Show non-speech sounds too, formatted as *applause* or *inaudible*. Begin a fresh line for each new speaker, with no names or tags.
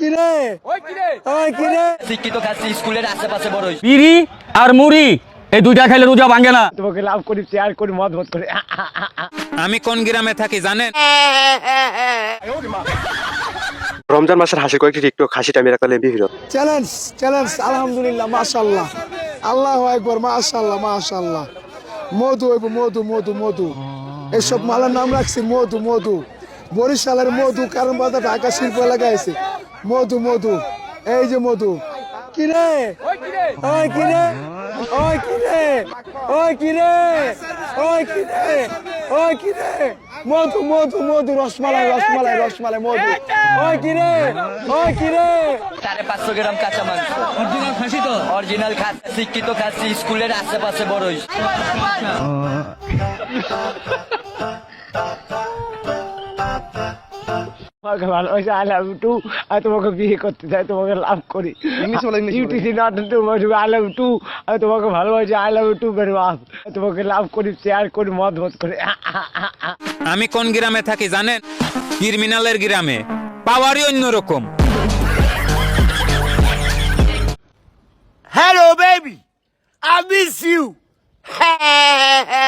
কিরে? ওই কিরে?
শিক্ষিত খাচ্ছি স্কুলের আশেপাশে বড় হইছি।
আর মুড়ি এই দুইটা খাইলে রোজা ভাঙে না।
তোমাকে লাভ করি শেয়ার করি মত মত করে।
আমি কোন গ্রামে থাকি জানেন?
রমজান মাসের হাসি কয়েকটি টিকটক হাসিটা মেরা করলে বিভিন্ন
চ্যালেঞ্জ চ্যালেঞ্জ আলহামদুলিল্লাহ মাশাল্লাহ আল্লাহ একবার মাশাল্লাহ মাশাল্লাহ মধু হইব মধু মধু মধু। এসব মালের নাম রাখছি মধু মধু। বরিশালের মধু কারণ বাজার ঢাকা শিল্প এলাকায় আছে। মধু মধু। এই যে মধু। কিরে? ওই কিরে? ওই কিরে? ওই কিরে? ওই কিরে? ওই কিরে? মধু মধু মধু রসমালাই রসমালাই রসমালাই মধু। ওই কিরে? ওই কিরে?
সাড়ে পাঁচশো গ্রাম কাঁচা মাংস। অরিজিনাল খাসি তো। অরিজিনাল খাচ্ছি শিক্ষিত খাচ্ছি স্কুলের আশেপাশে বড় হইছি।
তোমাকে ভালোবাসি আই লাভ টু আমি তোমাকে বিয়ে করতে চাই তোমাকে লাভ করি। ইউটিসি নট তোমাকে আই লাভ টু আমি তোমাকে ভালোবাসি আই লাভ টু ভেরি তোমাকে লাভ করি শেয়ার করি মত মত করে।
আমি কোন গ্রামে থাকি জানেন? ক্রিমিনালের গ্রামে। পাওয়ারই অন্যরকম।
Hello, baby. I miss you. *laughs*